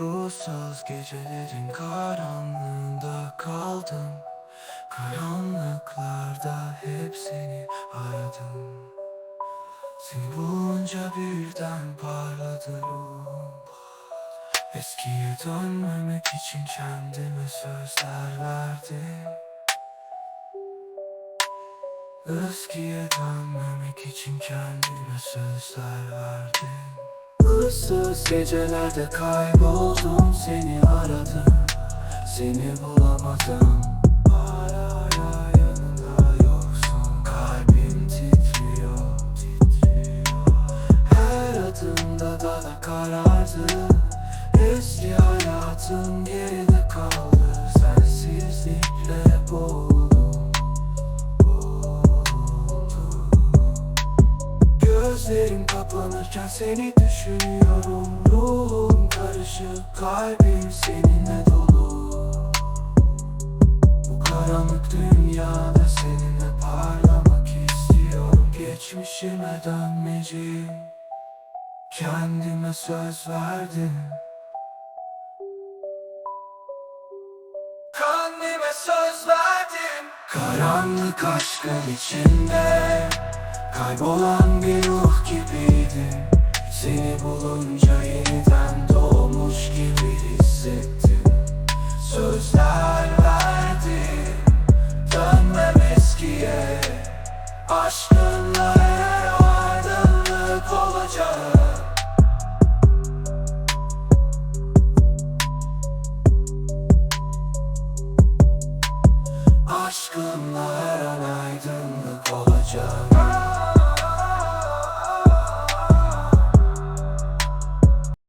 Ruhsuz gecelerin karanlığında kaldım. Karanlıklarda hep seni aradım. Seni bulunca birden parladı ruhum. Eskiye dönmemek için kendime sözler verdim. Eskiye dönmemek için kendime sözler verdim Issız gecelerde kayboldum seni aradım Seni bulamadım Gözlerim kapanırken seni düşünüyorum. Ruhum karışık kalbim seninle dolu. Bu karanlık dünyada seninle parlamak istiyorum. Geçmişime dönmeyeceğim. Kendime söz verdim. Kendime söz verdim. Karanlık aşkın içinde Kaybolan bir ruh gibiydim Seni bulunca yeniden doğmuş gibi hissettim. Sözler verdim Dönmem eskiye. Aşkınla her aydınlık olacak. Aşkınla